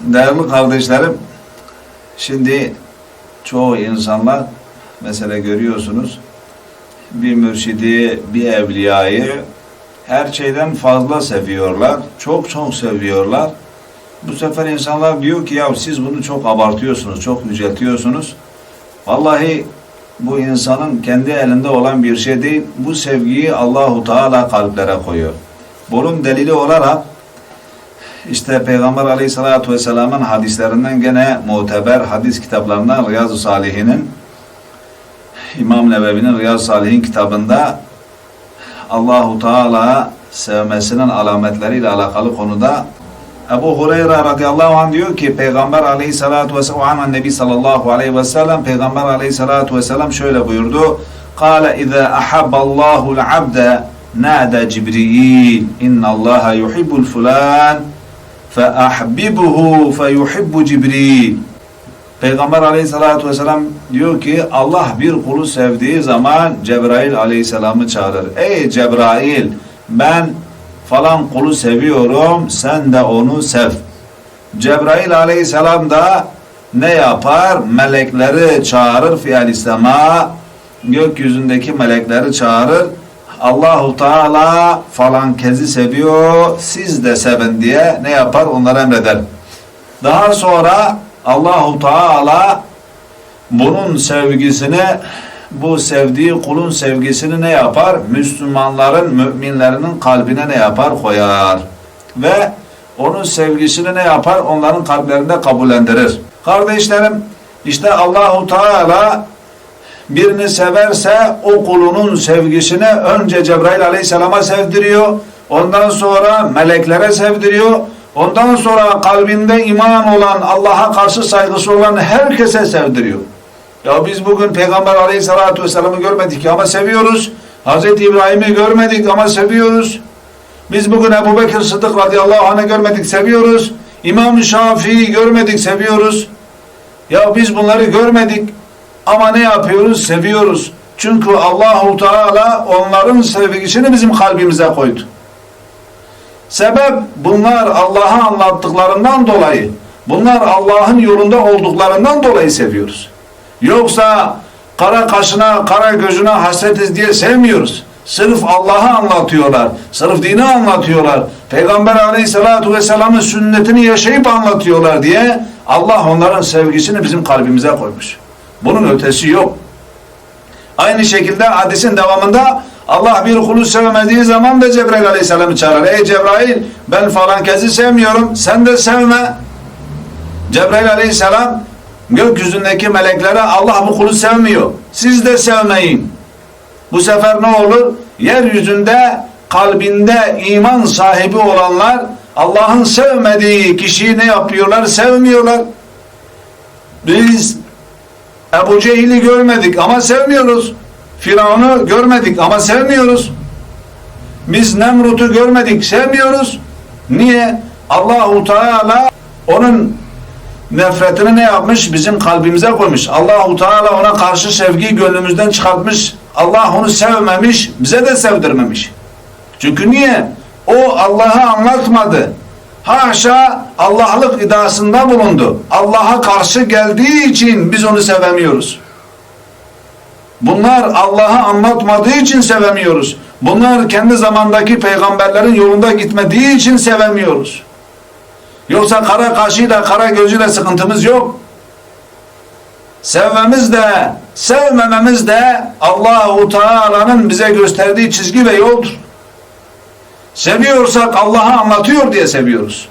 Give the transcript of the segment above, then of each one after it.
Değerli kardeşlerim, şimdi çoğu insanlar mesela görüyorsunuz bir mürşidi, bir evliyayı her şeyden fazla seviyorlar. Çok çok seviyorlar. Bu sefer insanlar diyor ki ya siz bunu çok abartıyorsunuz, çok yüceltiyorsunuz. Vallahi bu insanın kendi elinde olan bir şey değil. Bu sevgiyi Allahu Teala kalplere koyuyor. Bunun delili olarak işte Peygamber Aleyhisselatü Vesselam'ın hadislerinden gene muteber hadis kitaplarından Riyazu Salihin'in İmam Nebevi'nin Riyazu Salihin kitabında Allahu Teala sevmesinin alametleriyle alakalı konuda Ebu Hureyre radıyallahu anh diyor ki Peygamber aleyhissalatu vesselam Nebi sallallahu aleyhi ve sellem. Peygamber aleyhissalatu vesselam şöyle buyurdu Kale izâ ahabballahu l'abde nâde Cibril inna allaha yuhibbul fulan فَأَحْبِبُهُ فَيُحِبُّ Cibril Peygamber aleyhissalatu vesselam diyor ki Allah bir kulu sevdiği zaman Cebrail aleyhisselamı çağırır. Ey Cebrail ben falan kulu seviyorum sen de onu sev. Cebrail aleyhisselam da ne yapar? Melekleri çağırır fiil istema gökyüzündeki melekleri çağırır. Allahu Teala falan kezi seviyor siz de sevin diye ne yapar? Onlara emreder. Daha sonra Allahu Teala bunun sevgisini bu sevdiği kulun sevgisini ne yapar? Müslümanların, müminlerinin kalbine ne yapar? Koyar. Ve onun sevgisini ne yapar? Onların kalplerinde kabullendirir. Kardeşlerim, işte Allahu Teala birini severse o kulunun sevgisini önce Cebrail Aleyhisselam'a sevdiriyor. Ondan sonra meleklere sevdiriyor. Ondan sonra kalbinde iman olan, Allah'a karşı saygısı olan herkese sevdiriyor. Ya biz bugün Peygamber Aleyhisselatü Vesselam'ı görmedik ama seviyoruz. Hz. İbrahim'i görmedik ama seviyoruz. Biz bugün Ebu Bekir Sıddık radıyallahu anh'ı görmedik, seviyoruz. İmam Şafii'yi görmedik, seviyoruz. Ya biz bunları görmedik ama ne yapıyoruz? Seviyoruz. Çünkü Allahu Teala onların sevgisini bizim kalbimize koydu. Sebep bunlar Allah'a anlattıklarından dolayı, bunlar Allah'ın yolunda olduklarından dolayı seviyoruz. Yoksa kara kaşına, kara gözüne hasretiz diye sevmiyoruz. Sırf Allah'ı anlatıyorlar. Sırf dini anlatıyorlar. Peygamber aleyhissalatu vesselamın sünnetini yaşayıp anlatıyorlar diye Allah onların sevgisini bizim kalbimize koymuş. Bunun ötesi yok. Aynı şekilde hadisin devamında Allah bir kulu sevmediği zaman da Cebrail aleyhisselamı çağırır. Ey Cebrail ben falan kezi sevmiyorum sen de sevme. Cebrail aleyhisselam gökyüzündeki meleklere Allah bu kulu sevmiyor. Siz de sevmeyin. Bu sefer ne olur? Yeryüzünde kalbinde iman sahibi olanlar Allah'ın sevmediği kişiyi ne yapıyorlar? Sevmiyorlar. Biz Ebu Cehil'i görmedik ama sevmiyoruz. Firavun'u görmedik ama sevmiyoruz. Biz Nemrut'u görmedik, sevmiyoruz. Niye? Allahu Teala onun nefretini ne yapmış? Bizim kalbimize koymuş. Allahu Teala ona karşı sevgiyi gönlümüzden çıkartmış. Allah onu sevmemiş, bize de sevdirmemiş. Çünkü niye? O Allah'ı anlatmadı. Haşa Allah'lık iddiasında bulundu. Allah'a karşı geldiği için biz onu sevemiyoruz. Bunlar Allah'ı anlatmadığı için sevemiyoruz. Bunlar kendi zamandaki peygamberlerin yolunda gitmediği için sevemiyoruz. Yoksa kara kaşıyla, kara gözüyle sıkıntımız yok. Sevmemiz de, sevmememiz de Allahu Teala'nın bize gösterdiği çizgi ve yoldur. Seviyorsak Allah'ı anlatıyor diye seviyoruz.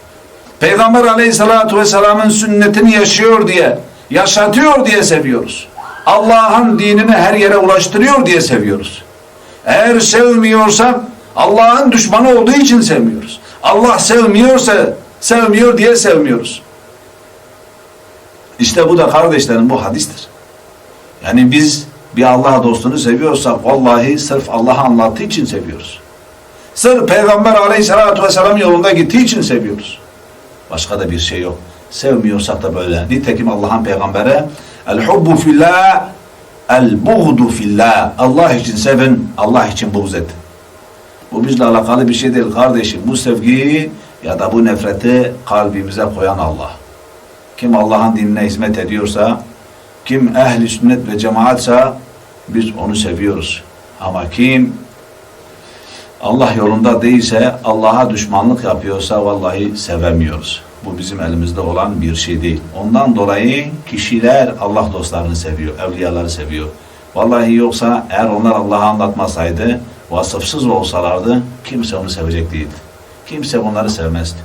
Peygamber aleyhissalatu vesselamın sünnetini yaşıyor diye, yaşatıyor diye seviyoruz. Allah'ın dinini her yere ulaştırıyor diye seviyoruz. Eğer sevmiyorsak Allah'ın düşmanı olduğu için sevmiyoruz. Allah sevmiyorsa sevmiyor diye sevmiyoruz. İşte bu da kardeşlerim bu hadistir. Yani biz bir Allah dostunu seviyorsak vallahi sırf Allah'ı anlattığı için seviyoruz. Sırf Peygamber aleyhissalatü vesselam yolunda gittiği için seviyoruz. Başka da bir şey yok. Sevmiyorsak da böyle. Nitekim Allah'ın peygambere el hubbu fillah el buğdu fillah Allah için sevin, Allah için buğz et. Bu bizle alakalı bir şey değil kardeşim. Bu sevgiyi ya da bu nefreti kalbimize koyan Allah. Kim Allah'ın dinine hizmet ediyorsa, kim ehli sünnet ve cemaatsa biz onu seviyoruz. Ama kim Allah yolunda değilse, Allah'a düşmanlık yapıyorsa vallahi sevemiyoruz. Bu bizim elimizde olan bir şey değil. Ondan dolayı kişiler Allah dostlarını seviyor, evliyaları seviyor. Vallahi yoksa eğer onlar Allah'ı anlatmasaydı, vasıfsız olsalardı kimse onu sevecek değildi. Kimse bunları sevmezdi.